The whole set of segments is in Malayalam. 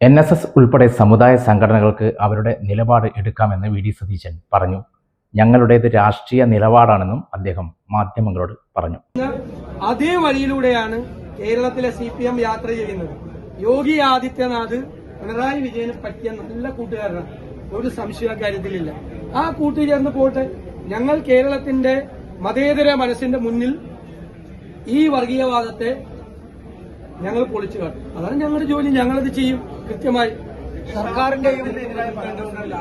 എൻ എസ് എസ് ഉൾപ്പെടെ സമുദായ സംഘടനകൾക്ക് അവരുടെ നിലപാട് എടുക്കാമെന്ന് വി ഡി സതീശൻ പറഞ്ഞു. ഞങ്ങളുടേത് രാഷ്ട്രീയ നിലപാടാണെന്നും അദ്ദേഹം മാധ്യമങ്ങളോട് പറഞ്ഞു. അതേ വഴിയിലൂടെയാണ് കേരളത്തിലെ സി പി എം യാത്ര ചെയ്യുന്നത്. യോഗി ആദിത്യനാഥ് പിണറായി വിജയന് പറ്റിയ നല്ല കൂട്ടുകാരനാണ് ഒരു സംശയ കാര്യത്തിലില്ല. ആ കൂട്ടുചേർന്ന് പോട്ടെ ഞങ്ങൾ കേരളത്തിന്റെ മതേതര മനസ്സിന്റെ മുന്നിൽ ഈ വർഗീയവാദത്തെ ഞങ്ങൾ പൊളിച്ചു കാട്ടും. അതാണ് ഞങ്ങളുടെ ജോലി. ഞങ്ങളത് ചെയ്യും. കൃത്യമായി സർക്കാരിന്റെയും നിലപാട് പറഞ്ഞിട്ടുണ്ട്.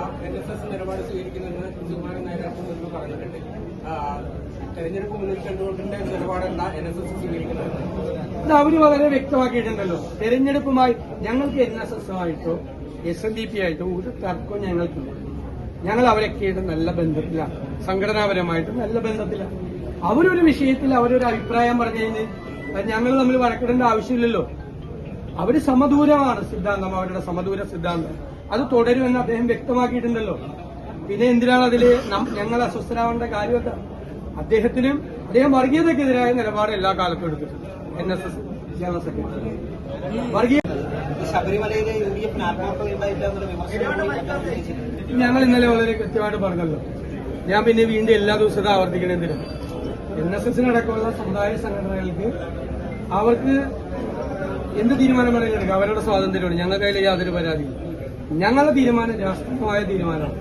തെരഞ്ഞെടുപ്പ് മുന്നിൽ കണ്ടുകൊണ്ടിന്റെ നിലപാടല്ല എൻ എസ് എസ് സ്വീകരിക്കുന്നത്. അത് അവർ വളരെ വ്യക്തമാക്കിയിട്ടുണ്ടല്ലോ. തെരഞ്ഞെടുപ്പുമായി ഞങ്ങൾക്ക് എൻ എസ് എസ് ആയിട്ടോ എസ് എൻ ഡി പി ആയിട്ടോ ഒരു തർക്കവും ഞങ്ങൾക്കില്ല ഞങ്ങൾ അവരൊക്കെയായിട്ട് നല്ല ബന്ധത്തിലാണ് സംഘടനാപരമായിട്ട് നല്ല ബന്ധത്തിലാണ് അവരൊരു വിഷയത്തിൽ അവരൊരു അഭിപ്രായം പറഞ്ഞു കഴിഞ്ഞ് ഞങ്ങൾ തമ്മിൽ വഴക്കിടേണ്ട ആവശ്യമില്ലല്ലോ. അവർ സമദൂരമാണ് സിദ്ധാന്തം അവരുടെ സമദൂര സിദ്ധാന്തം. അത് തുടരുമെന്ന് അദ്ദേഹം വ്യക്തമാക്കിയിട്ടുണ്ടല്ലോ. പിന്നെ എന്തിനാണ് അതിൽ ഞങ്ങൾ അസ്വസ്ഥരാവേണ്ട കാര്യമല്ല അദ്ദേഹത്തിനും അദ്ദേഹം വർഗീയതക്കെതിരായ നിലപാട് എല്ലാ കാലത്തും എടുത്തിട്ടുണ്ട്. N S S general secretary. വർഗീയ ശബരിമലയിലെ യു ഡി എഫിന് ആത്മാർത്ഥതയുണ്ടായില്ലെന്നൊരു വിമർശനം? ഞങ്ങൾ ഇന്നലെ വളരെ കൃത്യമായിട്ട് പറഞ്ഞല്ലോ. ഞാൻ പിന്നെ വീണ്ടും എല്ലാ ദിവസവും ആവർത്തിക്കണം എന്തിനും എൻ എസ് എസിനടക്കമുള്ള സമുദായ സംഘടനകൾക്ക് അവർക്ക് എന്ത് തീരുമാനം എടുക്കാം അവരുടെ സ്വാതന്ത്ര്യമാണ്. ഞങ്ങളുടെ കയ്യിൽ യാതൊരു പരാതിയും ഞങ്ങളുടെ തീരുമാനം രാഷ്ട്രീയമായ തീരുമാനമാണ്.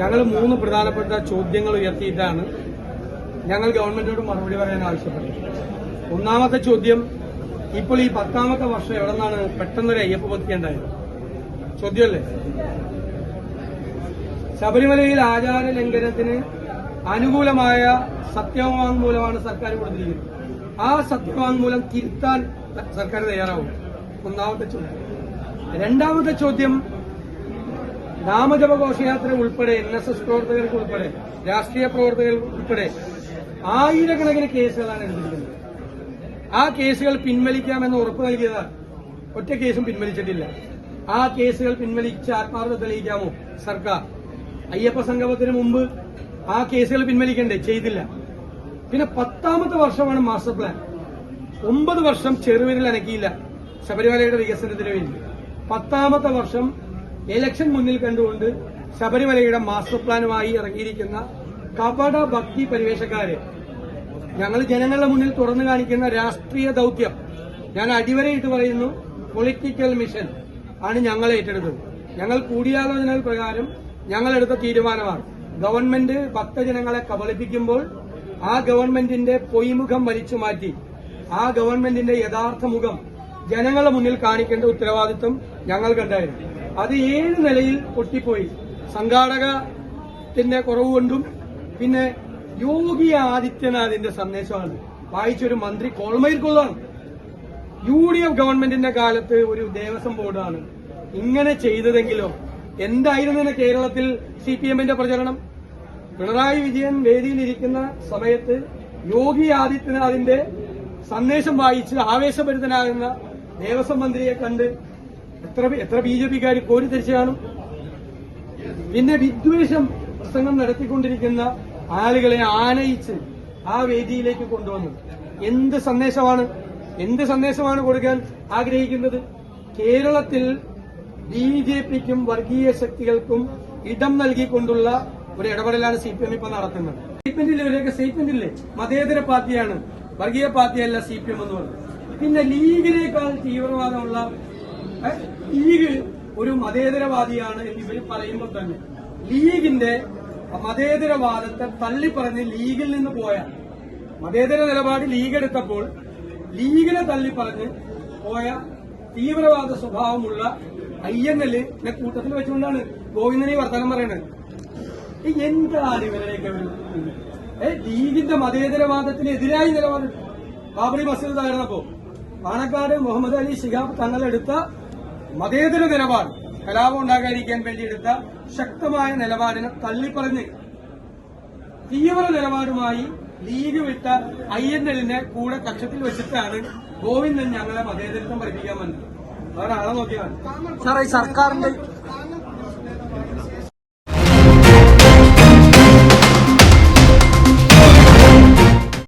ഞങ്ങൾ മൂന്ന് പ്രധാനപ്പെട്ട ചോദ്യങ്ങൾ ഉയർത്തിയിട്ടാണ് ഞങ്ങൾ ഗവൺമെന്റിനോട് മറുപടി പറയാൻ ആവശ്യപ്പെട്ടത്. ഒന്നാമത്തെ ചോദ്യം ഇപ്പോൾ ഈ പത്താമത്തെ വർഷം എവിടെ നിന്നാണ് പെട്ടെന്നൊരു അയ്യപ്പ പതിക്കേണ്ടായത് ചോദ്യമല്ലേ? ശബരിമലയിൽ ആചാര ലംഘനത്തിന് അനുകൂലമായ സത്യവാങ്മൂലമാണ് സർക്കാർ കൊടുത്തിരിക്കുന്നത്. ആ സത്യവാങ്മൂലം തിരുത്താൻ സർക്കാർ തയ്യാറാവും. ഒന്നാമത്തെ ചോദ്യം. രണ്ടാമത്തെ ചോദ്യം നാമജപ ഘോഷയാത്ര ഉൾപ്പെടെ എൻ എസ് എസ് പ്രവർത്തകർക്ക് ഉൾപ്പെടെ രാഷ്ട്രീയ പ്രവർത്തകർ ഉൾപ്പെടെ ആയിരക്കണക്കിന് കേസുകളാണ് എടുത്തിരിക്കുന്നത്. ആ കേസുകൾ പിൻവലിക്കാമെന്ന് ഉറപ്പ് നൽകിയതാണ്. ഒറ്റ കേസും പിൻവലിച്ചിട്ടില്ല. ആ കേസുകൾ പിൻവലിച്ച് ആത്മാർത്ഥത തെളിയിക്കാമോ? സർക്കാർ. അയ്യപ്പ സംഗമത്തിന് മുമ്പ് ആ കേസുകൾ പിൻവലിക്കണ്ടേ? ചെയ്തില്ല. പിന്നെ പത്താമത്തെ വർഷമാണ് മാസ്റ്റർ പ്ലാൻ ഒമ്പത് വർഷം ചെറുവിരൽ അനക്കിയില്ല. ശബരിമലയുടെ വികസനത്തിന് വേണ്ടി. പത്താമത്തെ വർഷം ഇലക്ഷൻ മുന്നിൽ കണ്ടുകൊണ്ട് ശബരിമലയുടെ മാസ്റ്റർ പ്ലാനുമായി ഇറങ്ങിയിരിക്കുന്ന കപട ഭക്തി പരിവേഷക്കാരെ. ഞങ്ങൾ ജനങ്ങളുടെ മുന്നിൽ തുറന്നു കാണിക്കുന്ന രാഷ്ട്രീയ ദൗത്യം. ഞാൻ അടിവരയിട്ട് പറയുന്നു പൊളിറ്റിക്കൽ മിഷൻ ആണ് ഞങ്ങൾ ഏറ്റെടുത്തത്. ഞങ്ങൾ കൂടിയാലോചനകൾ പ്രകാരം ഞങ്ങളെടുത്ത തീരുമാനമാണ്. ഗവൺമെന്റ് ഭക്തജനങ്ങളെ കബളിപ്പിക്കുമ്പോൾ ആ ഗവൺമെന്റിന്റെ പൊയ്മുഖം വലിച്ചു മാറ്റി ആ ഗവൺമെന്റിന്റെ യഥാർത്ഥ മുഖം ജനങ്ങളെ മുന്നിൽ കാണിക്കേണ്ട ഉത്തരവാദിത്വം ഞങ്ങൾക്കുണ്ടായിരുന്നു അത് ഏഴ് നിലയിൽ പൊട്ടിപ്പോയി? സംഘാടകത്തിന്റെ കുറവ് കൊണ്ടും പിന്നെ യോഗി ആദിത്യനാഥിന്റെ സന്ദേശമാണ്. വായിച്ചൊരു മന്ത്രി കോൾമയിൽ കൊള്ളാണ് യു ഡി എഫ് ഗവൺമെന്റിന്റെ കാലത്ത് ഒരു ദേവസ്വം ബോർഡാണ്. ഇങ്ങനെ ചെയ്തതെങ്കിലോ? എന്തായിരുന്നു കേരളത്തിൽ സി പി എമ്മിന്റെ പ്രചരണം? പിണറായി വിജയൻ വേദിയിലിരിക്കുന്ന സമയത്ത് യോഗി ആദിത്യനാഥിന്റെ സന്ദേശം വായിച്ച് ആവേശഭരിതനാകുന്ന ദേവസ്വം മന്ത്രിയെ കണ്ട് എത്ര എത്ര ബി ജെ പിക്കാർ കോരിത്തിരിച്ചു കാണും. പിന്നെ വിദ്വേഷം പ്രസംഗം നടത്തിക്കൊണ്ടിരിക്കുന്ന ആളുകളെ ആനയിച്ച് ആ വേദിയിലേക്ക് കൊണ്ടുവന്നു. എന്ത് സന്ദേശമാണ് എന്ത് സന്ദേശമാണ് കൊടുക്കാൻ ആഗ്രഹിക്കുന്നത്? കേരളത്തിൽ ബി ജെ പിക്കും വർഗീയ ശക്തികൾക്കും ഇടം നൽകിക്കൊണ്ടുള്ള ഒരു ഇടപെടലാണ് സി പി എം ഇപ്പൊ നടത്തുന്നത്. സ്റ്റേറ്റ്മെന്റിൽ ഇവരൊക്കെ സ്റ്റേറ്റ്മെന്റില്ലേ മതേതര പാർട്ടിയാണ് വർഗീയ പാർട്ടിയല്ല സി പി എം എന്ന് പറഞ്ഞു പിന്നെ ലീഗിനേക്കാൾ തീവ്രവാദമുള്ള ലീഗ് ഒരു മതേതരവാദിയാണ് എന്ന് ഇവർ പറയുമ്പോൾ തന്നെ ലീഗിന്റെ മതേതരവാദത്തെ തള്ളിപ്പറഞ്ഞ് ലീഗിൽ നിന്ന് പോയ മതേതര നിലപാട് ലീഗ് എടുത്തപ്പോൾ ലീഗിനെ തള്ളിപ്പറഞ്ഞ് പോയ തീവ്രവാദ സ്വഭാവമുള്ള ഐ എൻ എല്ലിനെ കൂട്ടത്തിൽ വെച്ചുകൊണ്ടാണ് ഗോവിന്ദനെ വർത്തമാനം പറയുന്നത്. എന്താണ് ഇവരെയൊക്കെ ലീഗിന്റെ മതേതരവാദത്തിന് മതേതരവാദത്തിനെതിരായി നിലപാട് ബാബറി മസ്ജിദ് തകർന്നപ്പോ പാണക്കാട് മുഹമ്മദ് അലി ശിഹാബ് തങ്ങളെടുത്ത മതേതര നിലപാട് കലാപം ഉണ്ടാകാതിരിക്കാൻ വേണ്ടി എടുത്ത ശക്തമായ നിലപാടിനെ തള്ളിപ്പറഞ്ഞ് തീവ്ര നിലപാടുമായി ലീഗ് വിട്ട ഐ എൻ എല്ലിനെ കൂടെ കക്ഷത്തിൽ വെച്ചിട്ടാണ് ഗോവിന്ദൻ ഞങ്ങളെ മതേതരത്വം പഠിപ്പിക്കാൻ വന്നത്. ആളെ നോക്കിയാണ് സർക്കാരിന്റെ